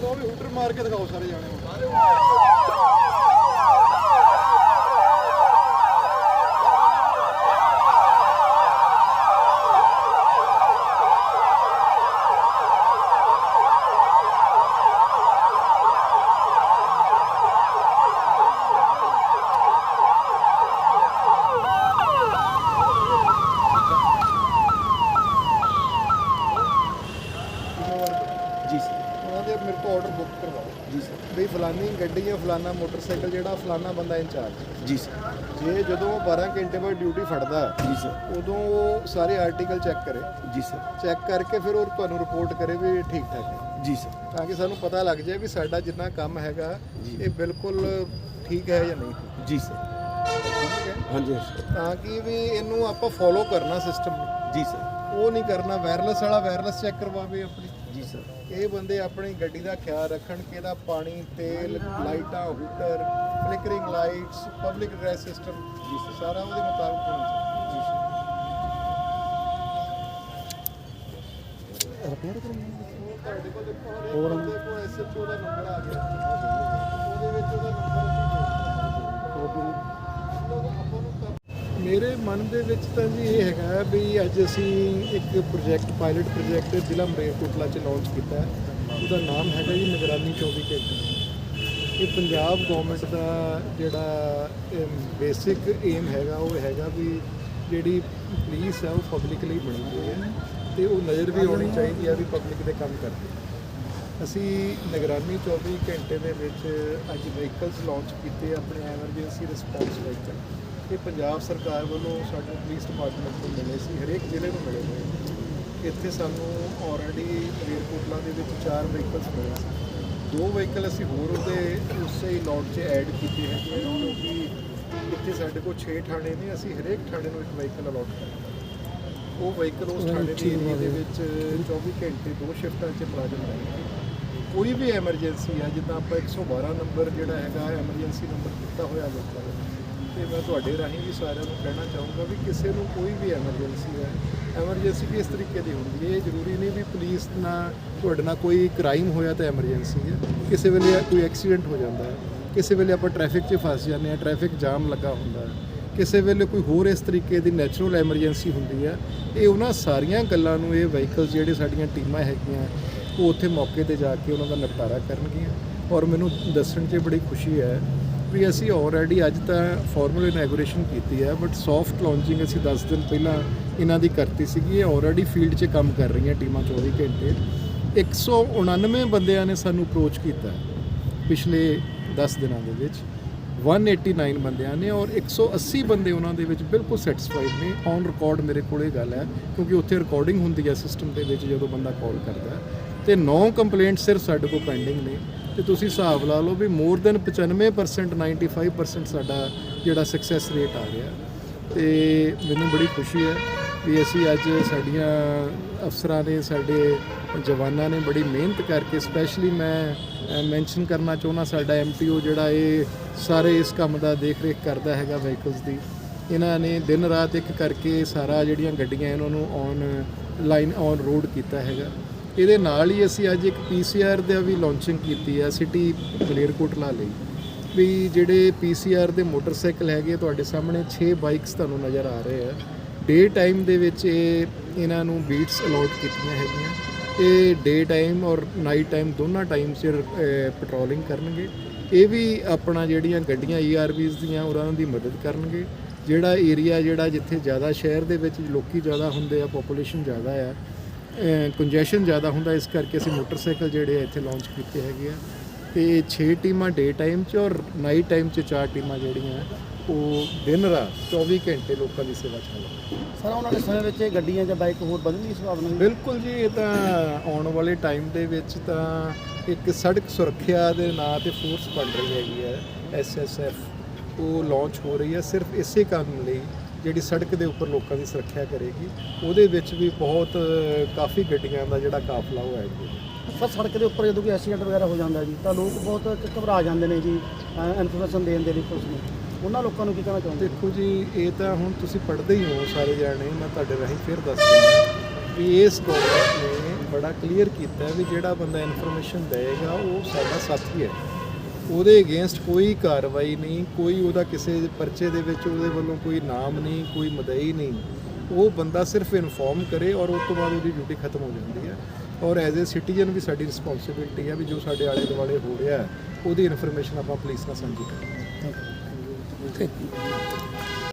ਲੋ ਵੀ hooter ਮਾਰ ਕੇ ਦਿਖਾਓ ਸਾਰੇ ਜਾਣੇ ਹੁਣ ਜੀ ਸਰ ਉਹਨਾਂ ਦੇ ਮੇਰੇ ਕੋਲ ਆਰਡਰ ਬੁੱਕ ਕਰਵਾਓ। ਜੀ ਸਰ। ਵੀ ਫਲਾਨੀ ਗੱਡੀ ਜਾਂ ਫਲਾਨਾ ਮੋਟਰਸਾਈਕਲ ਜਿਹੜਾ ਫਲਾਨਾ ਬੰਦਾ ਇੰਚਾਰਜ ਜੀ ਸਰ। ਜੇ ਜਦੋਂ ਉਹ 12 ਘੰਟੇ ਬਾਅਦ ਡਿਊਟੀ ਫੜਦਾ ਜੀ ਸਰ। ਉਦੋਂ ਉਹ ਸਾਰੇ ਆਰਟੀਕਲ ਚੈੱਕ ਕਰੇ। ਜੀ ਸਰ। ਚੈੱਕ ਕਰਕੇ ਫਿਰ ਉਹ ਤੁਹਾਨੂੰ ਰਿਪੋਰਟ ਕਰੇ ਵੀ ਠੀਕ ਠਾਕ ਹੈ। ਜੀ ਸਰ। ਤਾਂ ਕਿ ਸਾਨੂੰ ਪਤਾ ਲੱਗ ਜਾਏ ਵੀ ਸਾਡਾ ਜਿੰਨਾ ਕੰਮ ਹੈਗਾ। ਇਹ ਬਿਲਕੁਲ ਠੀਕ ਹੈ ਜਾਂ ਨਹੀਂ। ਜੀ ਸਰ। ਹਾਂਜੀ ਸਰ ਤਾਂ ਕਿ ਵੀ ਇਹਨੂੰ ਆਪਾਂ ਫੋਲੋ ਕਰਨਾ ਸਿਸਟਮ ਜੀ ਸਰ। ਉਹ ਨਹੀਂ ਕਰਨਾ ਵਾਇਰਲੈਸ ਵਾਲਾ ਵਾਇਰਲੈਸ ਚੈੱਕ ਕਰਵਾਵੇ ਆਪਣੀ। ਜੀ ਸਰ। ਇਹ ਬੰਦੇ ਆਪਣੀ ਗੱਡੀ ਦਾ ਖਿਆਲ ਰੱਖਣ ਕਿ ਇਹਦਾ ਪਾਣੀ ਤੇਲ ਲਾਈਟਾਂ hooter flickering lights public address system ਜੀ ਸਰ। ਸਾਰਾ ਉਹਦੇ ਮੁਤਾਬਕ ਹੋਣਾ ਚਾਹੀਦਾ। ਜੀ ਸਰ। ਰਿਪੇਅਰ ਕਰਨੀ ਤੁਹਾਡੇ ਕੋਲ ਦੇਖੋ ਹਰੇਕ ਬੰਦੇ ਕੋਲ ਐਸਐਚਓ ਦਾ ਨੰਬਰ ਆ ਗਿਆ। ਉਹਦੇ ਵਿੱਚ ਉਹਦਾ ਨੰਬਰ ਮੇਰੇ ਮਨ ਦੇ ਵਿੱਚ ਤਾਂ ਜੀ ਇਹ ਹੈਗਾ ਵੀ ਅੱਜ ਅਸੀਂ ਇੱਕ ਪ੍ਰੋਜੈਕਟ ਪਾਇਲਟ ਪ੍ਰੋਜੈਕਟ ਜ਼ਿਲ੍ਹਾ ਮਰੇਕੋਟਲਾ ਚ ਲਾਂਚ ਕੀਤਾ ਉਹਦਾ ਨਾਮ ਹੈਗਾ ਜੀ ਨਿਗਰਾਨੀ 24 ਘੰਟੇ। ਇਹ ਪੰਜਾਬ ਗਵਰਨਮੈਂਟ ਦਾ ਜਿਹੜਾ ਬੇਸਿਕ ਏਮ ਹੈਗਾ, ਉਹ ਹੈਗਾ ਵੀ ਜਿਹੜੀ ਪੁਲਿਸ ਹੈ ਉਹ ਪਬਲਿਕ ਲਈ ਬਣੀ ਹੋਈ ਹੈ ਤੇ ਉਹ ਨਜ਼ਰ ਵੀ ਆਉਣੀ ਚਾਹੀਦੀ ਹੈ ਵੀ ਪਬਲਿਕ ਦੇ ਕੰਮ ਕਰਦੇ। ਅਸੀਂ ਨਿਗਰਾਨੀ 24 ਘੰਟੇ ਦੇ ਵਿੱਚ ਅੱਜ ਵਹੀਕਲਸ ਲਾਂਚ ਕੀਤੇ ਆਪਣੇ ਐਮਰਜੈਂਸੀ ਰਿਸਪੌਂਸ ਵਹੀਕਲ ਇਹ ਪੰਜਾਬ ਸਰਕਾਰ ਵੱਲੋਂ ਸਾਡੇ ਪੁਲਿਸ ਡਿਪਾਰਟਮੈਂਟ ਨੂੰ ਮਿਲੇ ਸੀ ਹਰੇਕ ਜ਼ਿਲ੍ਹੇ ਨੂੰ ਮਿਲੇ ਹੋਏ। ਇੱਥੇ ਸਾਨੂੰ ਆਲਰੇਡੀ ਰੇਲਕੋਟਲਾ ਦੇ ਵਿੱਚ ਚਾਰ ਵਹੀਕਲਸ ਮਿਲੇ ਸੀ। ਦੋ ਵਹੀਕਲ ਅਸੀਂ ਹੋਰ ਉਹਦੇ ਉਸੇ ਹੀ ਲਾਟ 'ਚ ਐਡ ਕੀਤੇ ਹੈਗੇ ਕਿਉਂਕਿ ਇੱਥੇ ਸਾਡੇ ਕੋਲ 6 ਥਾਣੇ ਨੇ ਅਸੀਂ ਹਰੇਕ ਥਾਣੇ ਨੂੰ ਇੱਕ ਵਹੀਕਲ ਅਲਾਟ ਕਰਾਂਗੇ ਉਹ ਵਹੀਕਲ ਉਸ ਥਾਣੇ ਦੇ ਵਿੱਚ 24 ਘੰਟੇ ਦੋ ਸ਼ਿਫਟਾਂ 'ਚ ਮੁਲਾਜ਼ਮ ਰਹਿਣਗੇ ਕੋਈ ਵੀ ਐਮਰਜੈਂਸੀ ਆ, ਜਿੱਦਾਂ ਆਪਾਂ 112 ਨੰਬਰ ਜਿਹੜਾ ਹੈਗਾ ਐਮਰਜੈਂਸੀ ਨੰਬਰ ਦਿੱਤਾ ਹੋਇਆ ਲੋਕਾਂ ਦਾ ਤੇ ਮੈਂ ਤੁਹਾਡੇ ਰਾਹੀਂ ਵੀ ਸਾਰਿਆਂ ਨੂੰ ਕਹਿਣਾ ਚਾਹੂੰਗਾ ਵੀ ਕਿਸੇ ਨੂੰ ਕੋਈ ਵੀ ਐਮਰਜੈਂਸੀ ਹੈ ਐਮਰਜੈਂਸੀ ਕਿਸ ਤਰੀਕੇ ਦੀ ਹੁੰਦੀ ਹੈ, ਇਹ ਜ਼ਰੂਰੀ ਨਹੀਂ ਵੀ ਪੁਲਿਸ ਨਾਲ ਤੁਹਾਡੇ ਨਾਲ ਕੋਈ ਕ੍ਰਾਈਮ ਹੋਇਆ ਤਾਂ ਐਮਰਜੈਂਸੀ ਹੈ, ਕਿਸੇ ਵੇਲੇ ਕੋਈ ਐਕਸੀਡੈਂਟ ਹੋ ਜਾਂਦਾ ਹੈ, ਕਿਸੇ ਵੇਲੇ ਆਪਾਂ ਟ੍ਰੈਫਿਕ 'ਚ ਫਸ ਜਾਂਦੇ ਹਾਂ ਟ੍ਰੈਫਿਕ ਜਾਮ ਲੱਗਾ ਹੁੰਦਾ ਹੈ, ਕਿਸੇ ਵੇਲੇ ਕੋਈ ਹੋਰ ਇਸ ਤਰੀਕੇ ਦੀ ਨੈਚੁਰਲ ਐਮਰਜੈਂਸੀ ਹੁੰਦੀ ਹੈ, ਇਹ ਉਹਨਾਂ ਸਾਰੀਆਂ ਗੱਲਾਂ ਨੂੰ, ਇਹ ਵਹੀਕਲ ਜਿਹੜੇ ਸਾਡੀਆਂ ਟੀਮਾਂ ਹੈਗੀਆਂ ਉਹ ਉੱਥੇ ਮੌਕੇ ਤੇ ਜਾ ਕੇ ਉਹਨਾਂ ਦਾ ਨਿਪਟਾਰਾ ਕਰਨਗੀਆਂ। ਔਰ ਮੈਨੂੰ ਦੱਸਣ 'ਚ ਬੜੀ ਖੁਸ਼ੀ ਹੈ ਵੀ ਅਸੀਂ ਆਲਰੇਡੀ ਅੱਜ ਤਾਂ ਫਾਰਮਲ ਇਨੈਗੋਰੇਸ਼ਨ ਕੀਤੀ ਹੈ ਬਟ ਸੌਫਟ ਲਾਂਚਿੰਗ ਅਸੀਂ 10 ਦਿਨ ਪਹਿਲਾਂ ਇਹਨਾਂ ਦੀ ਕਰਤੀ ਸੀਗੀ। ਇਹ ਆਲਰੇਡੀ ਫੀਲਡ 'ਚ ਕੰਮ ਕਰ ਰਹੀਆਂ ਟੀਮਾਂ 24 ਘੰਟੇ। 199 ਬੰਦਿਆਂ ਨੇ ਸਾਨੂੰ ਅਪਰੋਚ ਕੀਤਾ ਪਿਛਲੇ 10 ਦਿਨਾਂ ਦੇ ਵਿੱਚ। 189 ਬੰਦਿਆਂ ਨੇ ਔਰ 180 ਬੰਦੇ ਉਹਨਾਂ ਦੇ ਵਿੱਚ ਬਿਲਕੁਲ ਸੈਟੀਸਫਾਈਡ ਨੇ। ਔਨ ਰਿਕਾਰਡ ਮੇਰੇ ਕੋਲ ਗੱਲ ਹੈ, ਕਿਉਂਕਿ ਉੱਥੇ ਰਿਕਾਰਡਿੰਗ ਹੁੰਦੀ ਹੈ ਸਿਸਟਮ ਦੇ ਵਿੱਚ ਜਦੋਂ ਬੰਦਾ ਕਾਲ ਕਰਦਾ। ਤੇ 9 ਕੰਪਲੇਂਟ ਸਿਰਫ ਸਾਡੇ ਕੋਲ ਪੈਂਡਿੰਗ ਨੇ। ਤੇ ਤੁਸੀਂ ਹਿਸਾਬ ਲਾ ਲਓ ਵੀ ਮੋਰ ਦੈਨ 95% 95% ਸਾਡਾ ਜਿਹੜਾ ਸਕਸੈਸ ਰੇਟ ਆ ਰਿਹਾ। ਤੇ ਮੈਨੂੰ ਬੜੀ ਖੁਸ਼ੀ ਹੈ ਵੀ ਅਸੀਂ ਅੱਜ ਸਾਡੀਆਂ ਅਫਸਰਾਂ ਨੇ, ਸਾਡੇ ਜਵਾਨਾਂ ਨੇ ਬੜੀ ਮਿਹਨਤ ਕਰਕੇ ਸਪੈਸ਼ਲੀ ਮੈਂ ਮੈਂਸ਼ਨ ਕਰਨਾ ਚਾਹੁੰਦਾ ਸਾਡਾ ਐਮਟੀਓ ਜਿਹੜਾ ਇਹ ਸਾਰੇ ਇਸ ਕੰਮ ਦਾ ਦੇਖ ਰੇਖ ਕਰਦਾ ਹੈਗਾ ਵਹੀਕਲਸ ਦੀ। ਇਹਨਾਂ ਨੇ ਦਿਨ ਰਾਤ ਇੱਕ ਕਰਕੇ ਸਾਰਾ ਜਿਹੜੀਆਂ ਗੱਡੀਆਂ ਇਹਨਾਂ ਨੂੰ ਔਨ ਲਾਈਨ ਔਨ ਰੋਡ ਕੀਤਾ ਹੈਗਾ। ਇਹਦੇ ਨਾਲ ਹੀ ਅਸੀਂ ਅੱਜ ਇੱਕ ਪੀਸੀਆਰ ਦਾ ਵੀ ਲਾਂਚਿੰਗ ਕੀਤੀ ਹੈ ਸਿਟੀ ਮਲੇਰਕੋਟਲਾ ਲਈ। ਵੀ ਜਿਹੜੇ ਪੀਸੀਆਰ ਦੇ ਮੋਟਰਸਾਈਕਲ ਹੈਗੇ ਤੁਹਾਡੇ ਸਾਹਮਣੇ 6 ਬਾਈਕਸ ਤੁਹਾਨੂੰ ਨਜ਼ਰ ਆ ਰਹੇ ਆ। ਡੇ ਟਾਈਮ ਦੇ ਵਿੱਚ ਇਹ ਇਹਨਾਂ ਨੂੰ ਬੀਟਸ ਅਲਾਟ ਕੀਤੀਆਂ ਹੈਗੀਆਂ। ਇਹ ਡੇ ਟਾਈਮ ਔਰ ਨਾਈਟ ਟਾਈਮ ਦੋਨਾਂ ਟਾਈਮ 'ਚ ਪੈਟਰੋਲਿੰਗ ਕਰਨਗੇ। ਇਹ ਵੀ ਆਪਣਾ ਜਿਹੜੀਆਂ ਗੱਡੀਆਂ ਈਆਰਬੀਜ਼ ਦੀਆਂ, ਉਹਨਾਂ ਦੀ ਮਦਦ ਕਰਨਗੇ। ਜਿਹੜਾ ਏਰੀਆ ਜਿਹੜਾ ਜਿੱਥੇ ਜ਼ਿਆਦਾ ਸ਼ਹਿਰ ਦੇ ਵਿੱਚ ਲੋਕੀ ਜ਼ਿਆਦਾ ਹੁੰਦੇ ਆ ਪੋਪੂਲੇਸ਼ਨ ਜ਼ਿਆਦਾ ਆ ਕੰਜੈਸ਼ਨ ਜ਼ਿਆਦਾ ਹੁੰਦਾ ਇਸ ਕਰਕੇ ਅਸੀਂ ਮੋਟਰਸਾਈਕਲ ਜਿਹੜੇ ਇੱਥੇ ਲਾਂਚ ਕੀਤੇ ਹੈਗੇ ਆ। ਤੇ 6 ਟੀਮਾਂ ਡੇ ਟਾਈਮ 'ਚ ਔਰ ਨਾਈਟ ਟਾਈਮ 'ਚ 4 ਟੀਮਾਂ ਜਿਹੜੀਆਂ ਉਹ ਦਿਨ ਰਾਤ 24 ਘੰਟੇ ਲੋਕਾਂ ਦੀ ਸੇਵਾ ਚ ਹਾਜ਼ਰ ਸਰ ਆਉਣ ਵਾਲੇ ਸਮੇਂ ਵਿੱਚ ਇਹ ਗੱਡੀਆਂ ਜਾਂ ਬਾਈਕ ਹੋਰ ਵਧਣ ਦੀ ਸੰਭਾਵਨਾ ਹੈ ਬਿਲਕੁਲ ਜੀ ਇਹ ਤਾਂ ਆਉਣ ਵਾਲੇ ਟਾਈਮ ਦੇ ਵਿੱਚ ਤਾਂ ਇੱਕ ਸੜਕ ਸੁਰੱਖਿਆ ਦੇ ਨਾਂ ਤੇ ਫੋਰਸ ਬਣ ਰਹੀ ਹੈਗੀ ਹੈ ਐਸਐਸਐਫ ਉਹ ਲਾਂਚ ਹੋ ਰਹੀ ਹੈ ਸਿਰਫ ਇਸੇ ਕੰਮ ਲਈ ਜਿਹੜੀ ਸੜਕ ਦੇ ਉੱਪਰ ਲੋਕਾਂ ਦੀ ਸੁਰੱਖਿਆ ਕਰੇਗੀ ਉਹਦੇ ਵਿੱਚ ਵੀ ਬਹੁਤ ਕਾਫੀ ਗੱਡੀਆਂ ਦਾ ਜਿਹੜਾ ਕਾਫਲਾ ਉਹ ਹੈ ਜੀ ਸਰ ਸੜਕ ਦੇ ਉੱਪਰ ਜਦੋਂ ਕੋਈ ਐਕਸੀਡੈਂਟ ਵਗੈਰਾ ਹੋ ਜਾਂਦਾ ਜੀ ਤਾਂ ਲੋਕ ਬਹੁਤ ਘਬਰਾ ਜਾਂਦੇ ਨੇ ਜੀ ਇਨਫੋਰਮੇਸ਼ਨ ਦੇਣ ਦੇ ਲਈ ਪੁਲਿਸ ਨੂੰ। ਉਹਨਾਂ ਲੋਕਾਂ ਨੂੰ ਕੀ ਕਹਿਣਾ ਚਾਹੁੰਦੇ ਦੇਖੋ ਜੀ ਇਹ ਤਾਂ ਹੁਣ ਤੁਸੀਂ ਪੜ੍ਹਦੇ ਹੀ ਹੋ ਸਾਰੇ ਜਾਣੇ ਮੈਂ ਤੁਹਾਡੇ ਰਾਹੀਂ ਫਿਰ ਦੱਸ ਦਿੰਦਾ ਵੀ ਇਸ ਗਵਰਨਮੈਂਟ ਨੇ ਬੜਾ ਕਲੀਅਰ ਕੀਤਾ ਵੀ ਜਿਹੜਾ ਬੰਦਾ ਇਨਫੋਰਮੇਸ਼ਨ ਦੇਗਾ ਉਹ ਸਾਡਾ ਸਾਥੀ ਹੈ। ਉਹਦੇ ਅਗੇਂਸਟ ਕੋਈ ਕਾਰਵਾਈ ਨਹੀਂ ਕੋਈ ਉਹਦਾ ਕਿਸੇ ਪਰਚੇ ਦੇ ਵਿੱਚ ਉਹਦੇ ਵੱਲੋਂ ਕੋਈ ਨਾਮ ਨਹੀਂ ਕੋਈ ਮਦਈ ਨਹੀਂ। ਉਹ ਬੰਦਾ ਸਿਰਫ ਇਨਫੋਰਮ ਕਰੇ ਔਰ ਉਸ ਤੋਂ ਬਾਅਦ ਉਹਦੀ ਡਿਊਟੀ ਖਤਮ ਹੋ ਜਾਂਦੀ ਹੈ। ਔਰ ਐਜ਼ ਅ ਸਿਟੀਜ਼ਨ ਵੀ ਸਾਡੀ ਰਿਸਪੌਂਸਿਬਿਲਟੀ ਹੈ ਵੀ ਜੋ ਸਾਡੇ ਆਲੇ ਦੁਆਲੇ ਹੋ ਰਿਹਾ ਹੈ ਉਹਦੀ ਇਨਫੋਰਮੇਸ਼ਨ ਆਪਾਂ ਪੁਲਿਸ ਨਾਲ ਸਾਂਝੀ ਕਰੀਏ ਥੈਂਕ ਯੂ